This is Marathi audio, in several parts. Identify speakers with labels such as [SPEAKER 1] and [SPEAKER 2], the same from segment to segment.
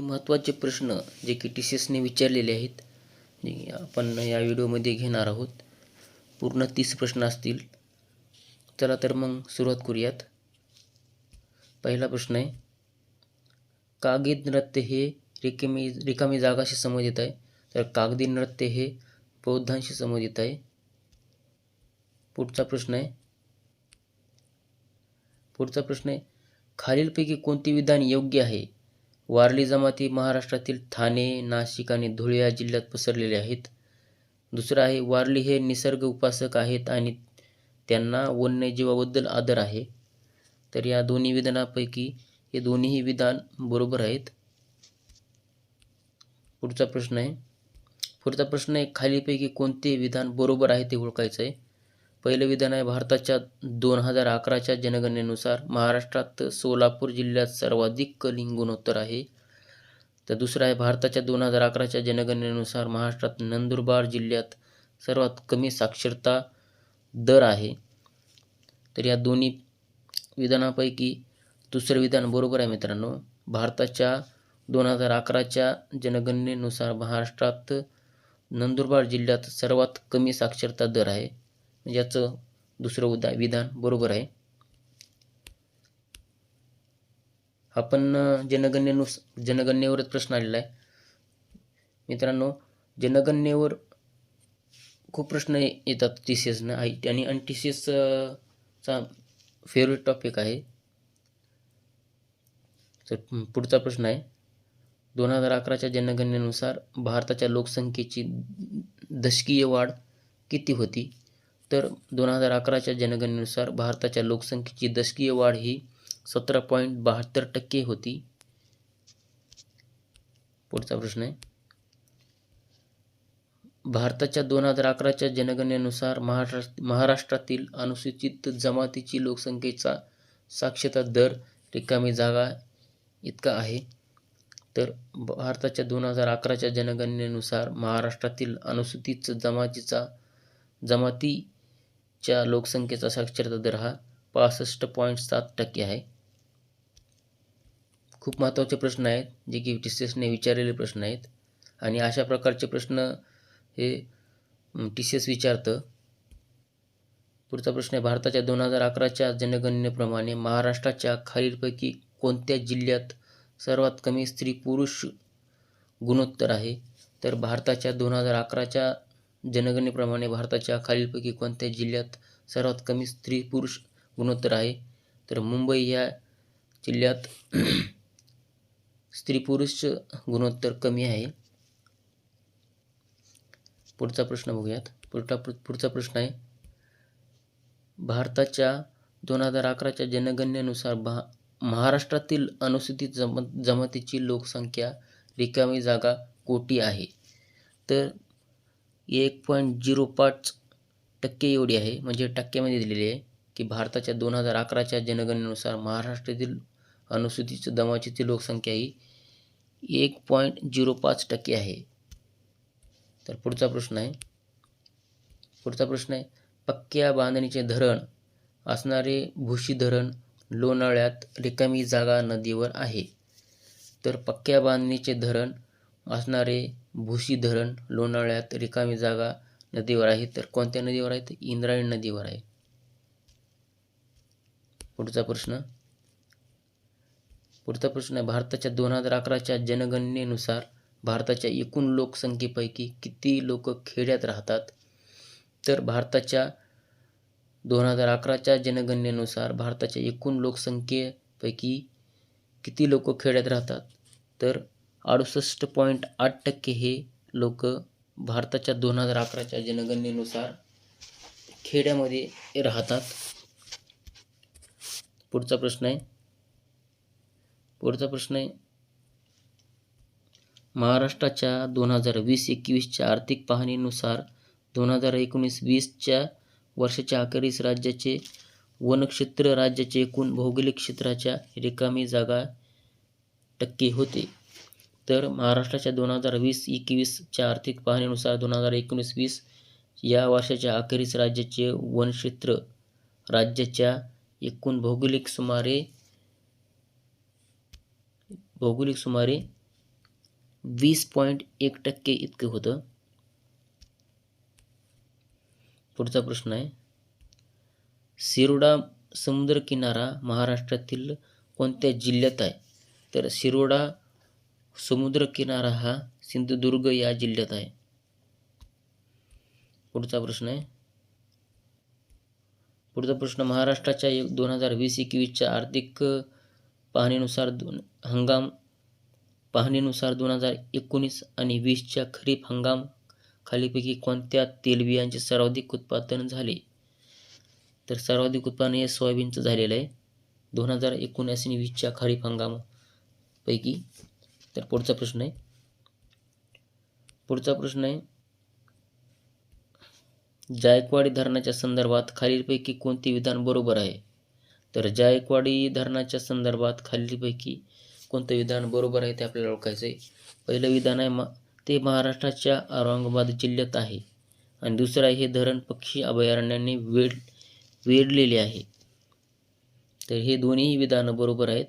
[SPEAKER 1] महत्त्वाचे प्रश्न जे की टी सी एसने विचारलेले आहेत जे आपण या व्हिडिओमध्ये घेणार आहोत. पूर्ण तीस प्रश्न असतील. चला तर मग सुरुवात करूयात. पहिला प्रश्न आहे कागदी नृत्य हे रिकामी रिकामी जागाशी संबंधित आहे. तर कागदी नृत्य हे बौद्धांशी संबंधित आहे. पुढचा प्रश्न आहे पुढचा प्रश्न आहे खालीलपैकी कोणते विधान योग्य आहे? वारली जमाती महाराष्ट्रातील ठाणे नाशिक आणि धुळे या जिल्ह्यात पसरलेले आहेत. दुसरं आहे वारली हे निसर्ग उपासक आहेत आणि त्यांना वन्यजीवाबद्दल आदर आहे. तर या दोन्ही विधानापैकी हे दोन्हीही विधान बरोबर आहेत. पुढचा प्रश्न आहे. पुढचा प्रश्न आहे खालीपैकी कोणते विधान बरोबर आहे ते ओळखायचं आहे. पहिलं विधान आहे भारताच्या दोन हजार अकराच्या जनगणनेनुसार महाराष्ट्रात सोलापूर जिल्ह्यात सर्वाधिक लिंगुणोत्तर आहे. तर दुसरं आहे भारताच्या दोन हजार अकराच्या जनगणनेनुसार महाराष्ट्रात नंदुरबार जिल्ह्यात सर्वात कमी साक्षरता दर आहे. तर या दोन्ही विधानापैकी दुसरं विधान बरोबर आहे मित्रांनो. भारताच्या दोन हजार अकराच्या जनगणनेनुसार महाराष्ट्रात नंदुरबार जिल्ह्यात सर्वात कमी साक्षरता दर आहे. म्हणजे याचं दुसरं उदा विधान बरोबर आहे. आपण जनगणनेनुस जनगणनेवरच प्रश्न आलेला आहे. मित्रांनो जनगणनेवर खूप प्रश्न येतात टी सी एसनं आई आणि आणि टी सी एसचा फेवरेट टॉपिक आहे. तर पुढचा प्रश्न आहे. दोन हजार अकराच्या जनगणनेनुसार भारताच्या लोकसंख्येची दशकीय वाढ किती होती? तर दोन हजार अकराच्या जनगणनेनुसार भारताच्या लोकसंख्येची दशकीय वाढ ही सतरा पॉईंट बहात्तर टक्के होती. पुढचा प्रश्न आहे. भारताच्या दोन हजार अकराच्या जनगणनेनुसार महाराष्ट्र महाराष्ट्रातील अनुसूचित जमातीची लोकसंख्येचा साक्षरता दर रिकामी जागा इतका आहे. तर भारताच्या दोन हजार अकराच्या जनगणनेनुसार महाराष्ट्रातील अनुसूचित जमातीचा जमाती च्या लोकसंख्येचा साक्षरता दर हा पासष्ट पॉईंट सात टक्के आहे. खूप महत्त्वाचे प्रश्न आहेत जे की टी सी एसने विचारलेले प्रश्न आहेत. आणि अशा प्रकारचे प्रश्न हे टी सी एस विचारतं. पुढचा प्रश्न आहे भारताच्या दोन हजार अकराच्या जनगणनेप्रमाणे महाराष्ट्राच्या खालीलपैकी कोणत्या जिल्ह्यात सर्वात कमी स्त्री पुरुष गुणोत्तर आहे? तर भारताच्या दोन हजार अकराच्या जनगणनेप्रमाणे भारताच्या खालीलपैकी कोणत्या जिल्ह्यात सर्वात कमी स्त्री पुरुष गुणोत्तर आहे. तर मुंबई या जिल्ह्यात स्त्री पुरुष गुणोत्तर कमी आहे. पुढचा प्रश्न बघूयात. पुढचा पुढचा प्रश्न आहे. भारताच्या दोन हजार अकराच्या जनगणनेनुसार भा महाराष्ट्रातील अनुसूचित जम जमातीची लोकसंख्या रिकामी जागा कोटी आहे. तर एक पॉईंट झिरो पाच टक्के एवढी आहे. म्हणजे टक्क्यामध्ये दिलेली आहे की भारताच्या दोन हजार अकराच्या जनगणनेनुसार महाराष्ट्रातील अनुसूचित जमातीची लोकसंख्या ही एक पॉईंट झिरो पाच टक्के आहे. तर पुढचा प्रश्न आहे. पुढचा प्रश्न आहे पक्क्या बांधणीचे धरण असणारे भुशी धरण लोणाळ्यात रिकामी जागा नदीवर आहे. तर पक्क्या बांधणीचे धरण असणारे भुशी धरण लोणावळ्यात रिकामी जागा नदीवर आहे तर कोणत्या नदीवर आहे? तर इंद्रायणी नदीवर आहे. पुढचा प्रश्न. पुढचा प्रश्न आहे भारताच्या दोन हजार अकराच्या जनगणनेनुसार भारताच्या एकूण लोकसंख्येपैकी किती लोक खेड्यात राहतात? तर भारताच्या दोन हजार अकराच्या जनगणनेनुसार भारताच्या एकूण लोकसंख्येपैकी किती लोक खेड्यात राहतात? तर अडुसष्ट पॉईंट आठ टक्के हे लोक भारताच्या दोन हजार अकराच्या जनगणनेनुसार खेड्यामध्ये राहतात. पुढचा प्रश्न आहे. पुढचा प्रश्न आहे. महाराष्ट्राच्या दोन हजार वीस एकवीसच्या आर्थिक पाहणीनुसार दोन हजार एकोणीस वीसच्या वर्षाच्या अखेरीस राज्याचे वनक्षेत्र राज्याचे एकूण भौगोलिक क्षेत्राच्या रिकामी जागा टक्के होते. तर महाराष्ट्राच्या दोन हजार वीस एकवीसच्या आर्थिक पाहणीनुसार दोन हजार एकोणीस वीस या वर्षाच्या अखेरीस राज्याचे वनक्षेत्र राज्याच्या एकूण भौगोलिक सुमारे भौगोलिक सुमारे वीस पॉईंट एक टक्के इतकं होतं. पुढचा प्रश्न आहे. शिरोडा समुद्रकिनारा महाराष्ट्रातील कोणत्या जिल्ह्यात आहे? तर शिरोडा समुद्रकिनारा हा सिंधुदुर्ग या जिल्ह्यात आहे. पुढचा प्रश्न आहे. पुढचा प्रश्न महाराष्ट्राच्या दोन हजार वीस एकवीसच्या आर्थिक पाहणीनुसार दोन हंगाम पाहणीनुसार दोन हजार एकोणीस आणि वीसच्या खरीप हंगाम खालीपैकी कोणत्या तेलबियांचे सर्वाधिक उत्पादन झाले? तर सर्वाधिक उत्पादन हे सोयाबीनचं झालेलं आहे. दोन हजार एकोणीस आणि वीसच्या खरीप हंगामापैकी तर पुढचा प्रश्न आहे. पुढचा प्रश्न आहे. जायकवाडी धरणाच्या संदर्भात खालीलपैकी कोणते विधान बरोबर आहे? तर जायकवाडी धरणाच्या संदर्भात खालीलपैकी कोणतं विधान बरोबर आहे ते आपल्याला ओळखायचं आहे. पहिलं विधान आहे मा ते महाराष्ट्राच्या औरंगाबाद जिल्ह्यात आहे. आणि दुसरं आहे हे धरण पक्षी अभयारण्याने वेढ वेढलेले आहे. तर हे दोन्ही विधानं बरोबर आहेत.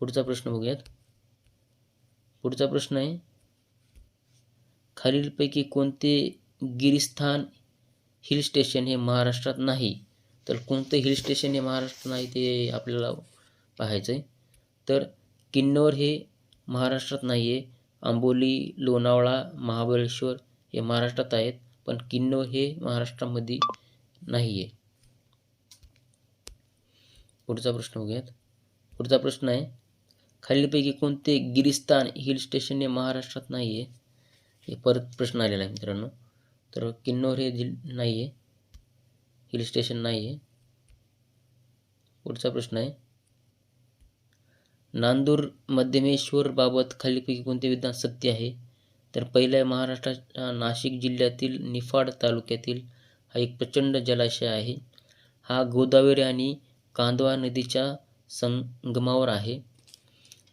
[SPEAKER 1] पुढचा प्रश्न बघूयात. पुढचा प्रश्न आहे खालीलपैकी कोणते गिरिस्थान हिल स्टेशन हे महाराष्ट्रात नाही? तर कोणतं हिल स्टेशन हे महाराष्ट्रात नाही ते आपल्याला पाहायचं आहे तर किन्नौर हे महाराष्ट्रात नाही आहे आंबोली लोणावळा महाबळेश्वर हे महाराष्ट्रात आहेत पण किन्नौर हे महाराष्ट्रामध्ये नाही आहे पुढचा प्रश्न बघूयात. पुढचा प्रश्न आहे खालीलपैकी कोणते गिरिस्तान हिल स्टेशन हे महाराष्ट्रात नाही आहे हे परत प्रश्न आलेला आहे मित्रांनो. तर किन्नौर हे जिल नाही आहे हिल स्टेशन नाही आहे पुढचा प्रश्न आहे. नांदूर मध्यमेश्वरबाबत खालीपैकी कोणते विधान सत्य आहे? तर पहिल्या महाराष्ट्राच्या नाशिक जिल्ह्यातील निफाड तालुक्यातील हा एक प्रचंड जलाशय आहे. हा गोदावरी आणि कांदवा नदीच्या संगमावर आहे.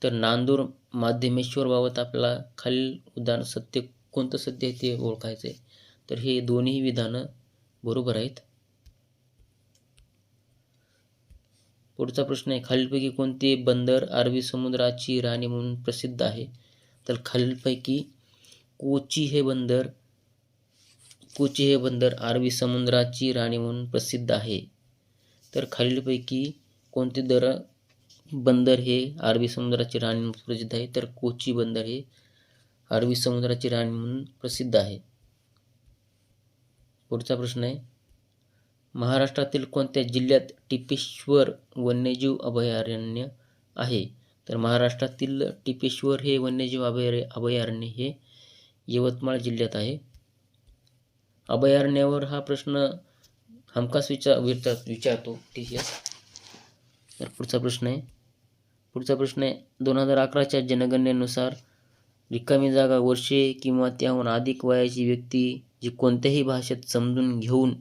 [SPEAKER 1] तर नांदूर माध्यमेश्वरबाबत आपल्याला खालील उदाहरण सत्य कोणतं सत्य आहे ते ओळखायचं आहे. तर हे दोन्ही विधानं बरोबर आहेत. पुढचा प्रश्न आहे खालीलपैकी कोणते बंदर अरबी समुद्राची राणी म्हणून प्रसिद्ध आहे? तर खालीलपैकी कोची हे बंदर कोची हे बंदर अरबी समुद्राची राणी म्हणून प्रसिद्ध आहे. तर खालीलपैकी कोणते दर बंदर हे अरबी समुद्राची राणी म्हणून प्रसिद्ध आहे तर कोची बंदर हे अरबी समुद्राची राणी म्हणून प्रसिद्ध आहे. पुढचा प्रश्न आहे महाराष्ट्रातील कोणत्या जिल्ह्यात टिपेश्वर वन्यजीव अभयारण्य आहे? तर महाराष्ट्रातील टिपेश्वर हे वन्यजीव अभयार अभयारण्य हे यवतमाळ जिल्ह्यात आहे. अभयारण्यावर हा प्रश्न हमखास विचार विचार विचारतो टी एस तर पुढचा प्रश्न आहे पुढचा प्रश्न आहे दोन हजार अकराच्या जनगणनेनुसार रिकामी जागा वर्षे किंवा त्याहून अधिक वयाची व्यक्ती जी कोणत्याही भाषेत समजून घेऊन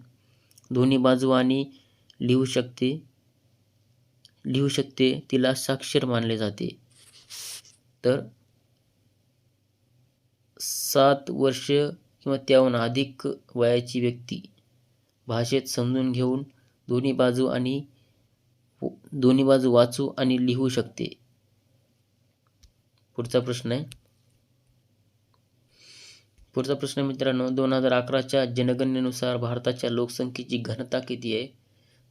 [SPEAKER 1] दोन्ही बाजू आणि लिहू शकते लिहू शकते तिला साक्षर मानले जाते. तर सात वर्ष किंवा त्याहून अधिक वयाची व्यक्ती भाषेत समजून घेऊन दोन्ही बाजू आणि दोन्ही बाजू वाचू आणि लिहू शकते. पुढचा प्रश्न आहे. पुढचा प्रश्न मित्रांनो दोन हजार अकराच्या जनगणनेनुसार भारताच्या लोकसंख्येची घनता किती आहे?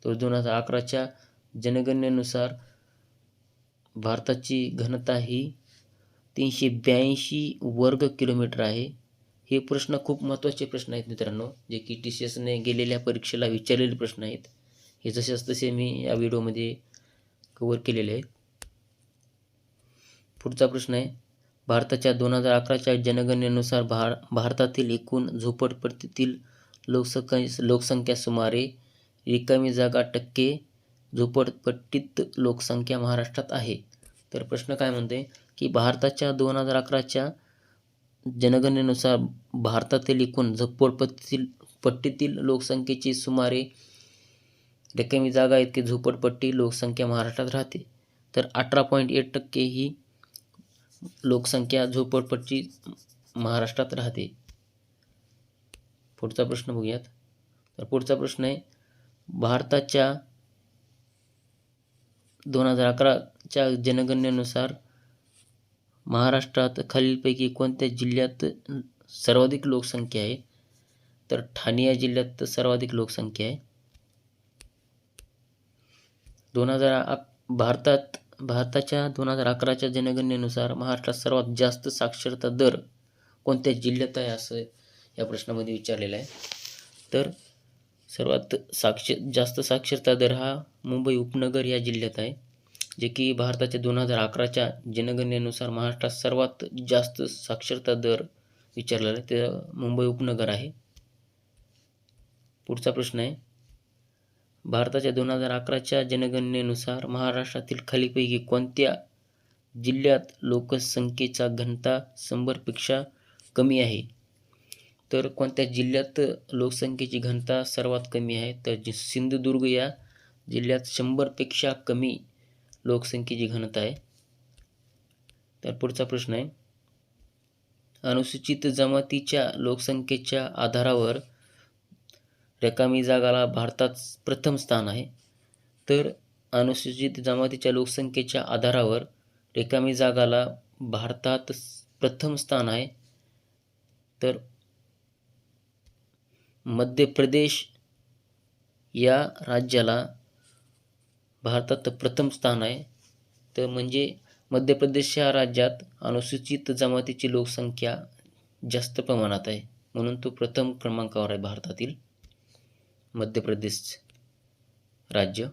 [SPEAKER 1] तर दोन हजार अकराच्या जनगणनेनुसार भारताची घनता ही तीनशे ब्याऐंशी वर्ग किलोमीटर आहे. हे प्रश्न खूप महत्त्वाचे प्रश्न आहेत मित्रांनो जे की टी सी एसने गेलेल्या परीक्षेला विचारलेले प्रश्न आहेत. हे जसेच तसे मी या व्हिडिओमध्ये कवर केलेले आहेत. पुढचा प्रश्न आहे भारताच्या दोन हजार अकराच्या जनगणनेनुसार भार भारतातील एकूण झोपडपट्टीतील लोकसंख्या लोकसंख्या सुमारे रिकामी जागा टक्के झोपडपट्टीत लोकसंख्या महाराष्ट्रात आहे. तर प्रश्न काय म्हणते की भारताच्या दोन हजार अकराच्या जनगणनेनुसार भारतातील एकूण झोपडपट्टीतील पट्टीतील लोकसंख्येची सुमारे रिकामी जागा इतकी झोपडपट्टी लोकसंख्या महाराष्ट्रात राहते. तर अठरा पॉईंट एट टक्के ही लोकसंख्या झोपडपट्टी महाराष्ट्रात राहते. पुढचा प्रश्न बघूयात. तर पुढचा प्रश्न आहे भारताच्या दोन हजार अकराच्या जनगणनेनुसार महाराष्ट्रात खालीलपैकी कोणत्या जिल्ह्यात सर्वाधिक लोकसंख्या आहे? तर ठाणे या जिल्ह्यात सर्वाधिक लोकसंख्या आहे. दोन हजार अक भारतात भारताच्या दोन हजार अकराच्या जनगणनेनुसार महाराष्ट्रात सर्वात जास्त साक्षरता दर कोणत्या जिल्ह्यात आहे असं या प्रश्नामध्ये विचारलेलं आहे. तर सर्वात साक्ष जास्त साक्षरता दर हा मुंबई उपनगर या जिल्ह्यात आहे जे की भारताच्या दोन हजार अकराच्या जनगणनेनुसार महाराष्ट्रात सर्वात जास्त साक्षरता दर विचारलेला आहे ते मुंबई उपनगर आहे. पुढचा प्रश्न आहे भारताच्या दोन हजार अकराच्या जनगणनेनुसार महाराष्ट्रातील खालीपैकी कोणत्या जिल्ह्यात लोकसंख्येचा घनता शंभरपेक्षा कमी आहे? तर कोणत्या जिल्ह्यात लोकसंख्येची घनता सर्वात कमी आहे? तर सिंधुदुर्ग या जिल्ह्यात शंभरपेक्षा कमी लोकसंख्येची घनता आहे. तर पुढचा प्रश्न आहे. अनुसूचित जमातीच्या लोकसंख्येच्या आधारावर रिकामी जागाला भारतात प्रथम स्थान आहे. तर अनुसूचित जमातीच्या लोकसंख्येच्या आधारावर रिकामी जागाला भारतात प्रथम स्थान आहे. तर मध्य प्रदेश या राज्याला भारतात प्रथम स्थान आहे. तर म्हणजे मध्य प्रदेश या राज्यात अनुसूचित जमातीची लोकसंख्या जास्त प्रमाणात आहे. म्हणून तो प्रथम क्रमांकावर आहे भारतातील. मध्य प्रदेश राज्य.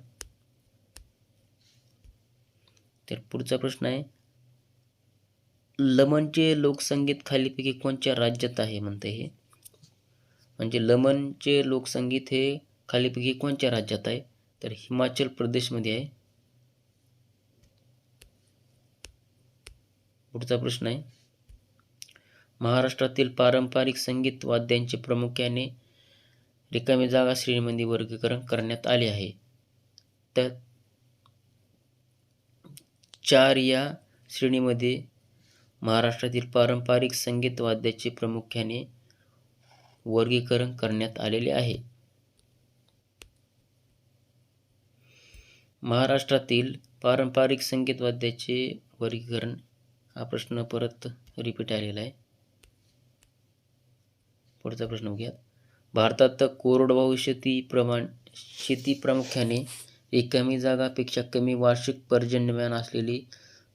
[SPEAKER 1] तर पुढचा प्रश्न आहे लमनचे लोकसंगीत खालीपैकी कोणत्या राज्यात आहे म्हणते हे. म्हणजे लमनचे लोकसंगीत हे खालीपैकी कोणत्या राज्यात आहे? तर हिमाचल प्रदेशमध्ये आहे. पुढचा प्रश्न आहे महाराष्ट्रातील पारंपरिक संगीत वाद्यांचे प्रामुख्याने रिकामी जागा श्रेणीमध्ये वर्गीकरण करण्यात आले आहे. तर चार या श्रेणीमध्ये महाराष्ट्रातील पारंपरिक संगीत वाद्याचे प्रामुख्याने वर्गीकरण करण्यात आलेले आहे. महाराष्ट्रातील पारंपरिक संगीत वाद्याचे वर्गीकरण हा प्रश्न परत रिपीट आलेला आहे. पुढचा प्रश्न बघूया भारतात कोरडवाहू शेती प्रमाण शेती प्रामुख्याने रिकामी जागापेक्षा कमी वार्षिक पर्जन्यमान असलेली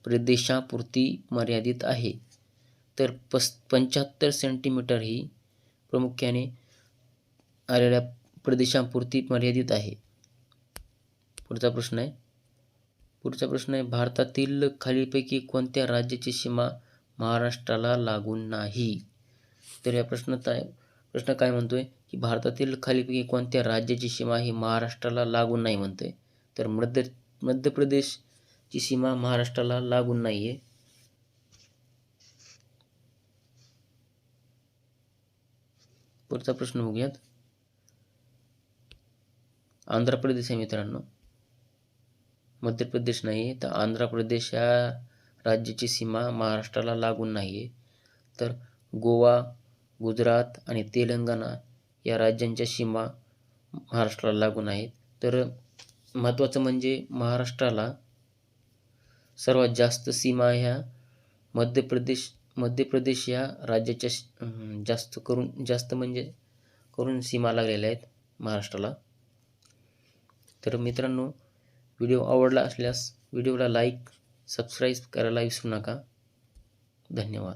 [SPEAKER 1] प्रदेशापुरती मर्यादित आहे. तर पस पंच्याहत्तर सेंटीमीटर ही प्रामुख्याने आलेल्या प्रदेशांपुरती मर्यादित आहे. पुढचा प्रश्न आहे. पुढचा प्रश्न आहे भारतातील खालीपैकी कोणत्या राज्याची सीमा महाराष्ट्राला लागून नाही? तर या प्रश्नात आहे प्रश्न काय म्हणतोय? की भारतातील खालीपैकी कोणत्या राज्याची सीमा ही महाराष्ट्राला लागून नाही म्हणते तर मध्य मध्य प्रदेशची सीमा महाराष्ट्राला लागून नाही आहे पुढचा प्रश्न बघूयात. आंध्र प्रदेश आहे मित्रांनो. मध्य प्रदेश नाही तर आंध्र प्रदेश या राज्याची सीमा महाराष्ट्राला लागून नाही आहे तर गोवा गुजरात आणि तेलंगणा या राज्यांच्या सीमा महाराष्ट्राला लागून आहेत. तर महत्त्वाचं म्हणजे महाराष्ट्राला सर्वात जास्त सीमा ह्या मध्य प्रदेश मध्य प्रदेश या राज्याच्या जास्त करून जास्त म्हणजे करून सीमा लागलेल्या आहेत महाराष्ट्राला. तर मित्रांनो व्हिडिओ आवडला असल्यास व्हिडिओला लाईक सबस्क्राईब करायला विसरू नका. धन्यवाद.